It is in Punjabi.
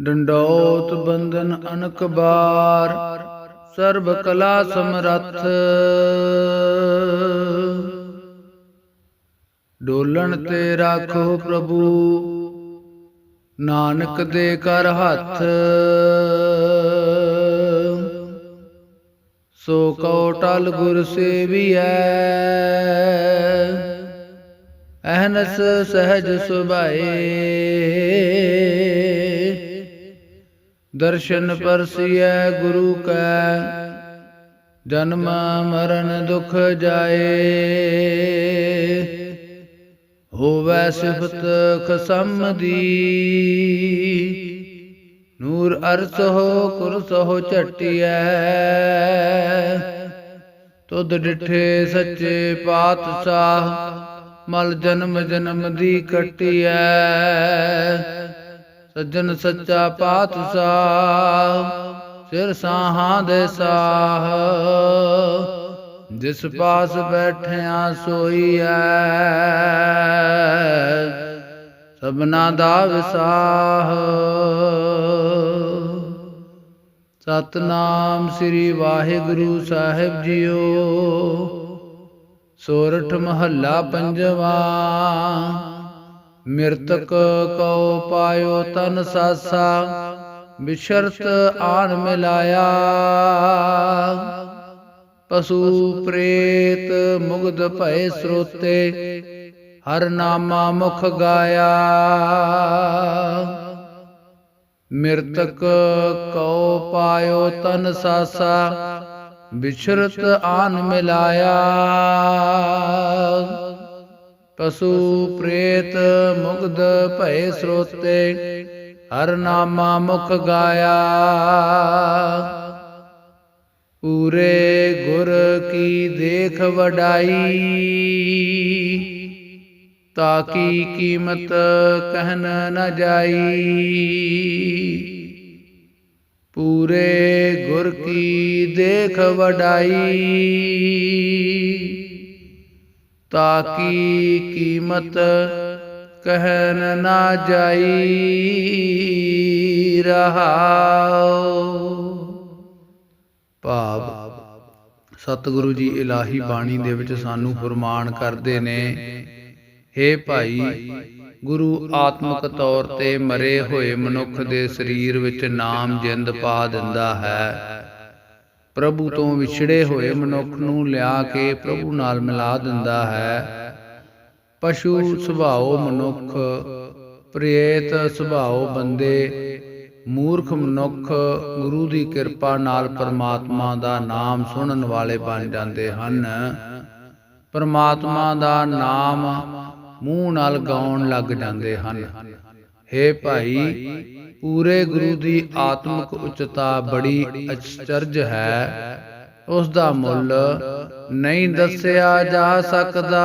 ਡੰਡੋਤ ਬੰਧਨ ਅਨਕ ਬਾਰ, ਸਰਬ ਕਲਾ ਸਮਰੱਥ। ਡੋਲਣ ਤੇ ਰਾਖੋ ਪ੍ਰਭੂ, ਨਾਨਕ ਦੇ ਕਰ ਹੱਥ। ਸੋ ਕਉ ਟਲ ਗੁਰ ਸੇਵੀਐ, ਅਹਨਸ ਸਹਿਜ ਸੁਭਾਏ। ਦਰਸ਼ਨ ਪਰਸੀਐ ਗੁਰੂ ਕੈ। ਜਨਮ ਮਰਨ ਦੁਖ ਜਾਏ। ਹੋਵੈ ਸਿਫਤ ਖਸਮ ਦੀ। ਨੂਰ ਅਰਸ ਹੋ, ਕੁਰਸ ਹੋ ਝਟਿਐ। ਤੁਧ ਡਿਠੇ ਸੱਚੇ ਪਾਤਸ਼ਾਹ, ਮਲ ਜਨਮ ਜਨਮ ਦੀ ਕਟਿਐ। ਸੱਜਣ ਸੱਚਾ ਪਾਤਸ਼ਾਹ, ਸਿਰ ਸਾਹਾਂ ਦੇ ਸਾਹ। ਜਿਸ ਪਾਸ ਬੈਠਿਆ ਸੋਈਐ ਸਭਨਾ ਦਾ ਵਿਸਾਹ। ਸਤਨਾਮ ਸ੍ਰੀ ਵਾਹਿਗੁਰੂ ਸਾਹਿਬ ਜੀਓ, ਸੋਰਠ ਮਹੱਲਾ ਪੰਜਵਾ। ਮਿਰਤਕ ਕਉ ਪਾਇਓ ਤਨ ਸਾਸਾ, ਬਿਸ਼ਰਤ ਆਨ ਮਿਲਾਇਆ। ਪਸ਼ੂ ਪ੍ਰੇਤ ਮੁਗਧ ਭਏ ਸਰੋਤੇ, ਹਰ ਨਾਮਾ ਮੁਖ ਗਾਇਆ। ਮਿਰਤਕ ਕਉ ਪਾਇਓ ਤਨ ਸਾਸਾ ਬਿਛਰਤ ਆਨ ਮਿਲਾਇਆ। ਪਸ਼ੂ ਪ੍ਰੇਤ ਮੁਗਧ ਭਏ ਸਰੋਤੇ, ਹਰ ਨਾਮਾ ਮੁਖ ਗਾਇਆ। ਪੂਰੇ ਗੁਰ ਕੀ ਦੇਖ ਵਡਾਈ ਤਾਕੀ ਕੀਮਤ ਕਹਿਨ ਨ ਜਾਈ। ਪੂਰੇ ਗੁਰ ਕੀ ਦੇਖ ਵਡਾਈ ਤਾਕੀ ਕੀਮਤ ਕਹਿਨ ਨਾ ਜਾਈ ਰਹਾਉ। ਭਾਵ ਸਤਿਗੁਰੂ ਜੀ ਇਲਾਹੀ ਬਾਣੀ ਦੇ ਵਿੱਚ ਸਾਨੂੰ ਫਰਮਾਨ ਕਰਦੇ ਨੇ हे ਭਾਈ, ਗੁਰੂ ਆਤਮਿਕ ਤੌਰ ਤੇ ਮਰੇ ਹੋਏ ਮਨੁੱਖ ਦੇ ਸਰੀਰ ਵਿੱਚ ਨਾਮ ਜਿੰਦ ਪਾ ਦਿੰਦਾ ਹੈ। ਪ੍ਰਭੂ ਤੋਂ ਵਿਛੜੇ ਹੋਏ ਮਨੁੱਖ ਨੂੰ ਲਿਆ ਕੇ ਪ੍ਰਭੂ ਨਾਲ ਮਿਲਾ ਦਿੰਦਾ ਹੈ। ਪਸ਼ੂ ਸੁਭਾਉ ਮਨੁੱਖ ਪ੍ਰੇਤ ਸੁਭਾਉ ਬੰਦੇ ਮੂਰਖ ਮਨੁੱਖ ਗੁਰੂ ਦੀ ਕਿਰਪਾ ਨਾਲ ਪਰਮਾਤਮਾ ਦਾ ਨਾਮ ਸੁਣਨ ਵਾਲੇ ਬਣ ਜਾਂਦੇ ਹਨ। ਪਰਮਾਤਮਾ ਦਾ ਨਾਮ ਮੂੰਹ ਨਾਲ ਗਾਉਣ ਲੱਗ ਜਾਂਦੇ ਹਨ। हे ਭਾਈ, ਪੂਰੇ ਗੁਰੂ ਦੀ ਆਤਮਿਕ ਉਚਤਾ ਬੜੀ ਅਚਰਜ ਹੈ। ਉਸ ਦਾ ਮੁੱਲ ਨਹੀਂ ਦੱਸਿਆ ਜਾ ਸਕਦਾ।